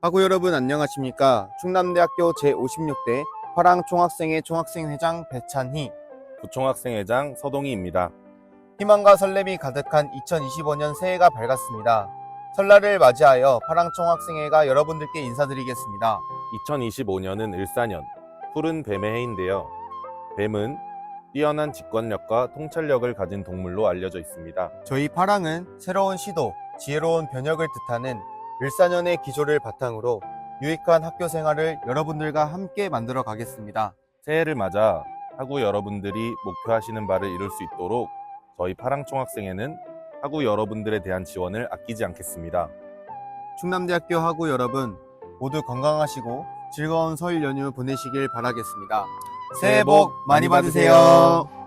하구 여러분 안녕하십니까? 충남대학교 제56대 화랑 총학생회 총학생회장 배찬희 부총학생회장 서동희입니다. 희망과 설렘이 가득한 2025년 새해가 밝았습니다. 설날을 맞이하여 파랑 총학생회가 여러분들께 인사드리겠습니다. 2025년은 을사년, 푸른 뱀의 해인데요. 뱀은 뛰어난 직관력과 통찰력을 가진 동물로 알려져 있습니다. 저희 파랑은 새로운 시도, 지혜로운 변혁을 뜻하는 일사년의 기조를 바탕으로 유익한 학교 생활을 여러분들과 함께 만들어 가겠습니다. 새해를 맞아 하구 여러분들이 목표하시는 바를 이룰 수 있도록 저희 파랑총 학생회는 하구 여러분들에 대한 지원을 아끼지 않겠습니다. 충남대학교 하구 여러분 모두 건강하시고 즐거운 설 연휴 보내시길 바라겠습니다. 새해 복 많이 받으세요.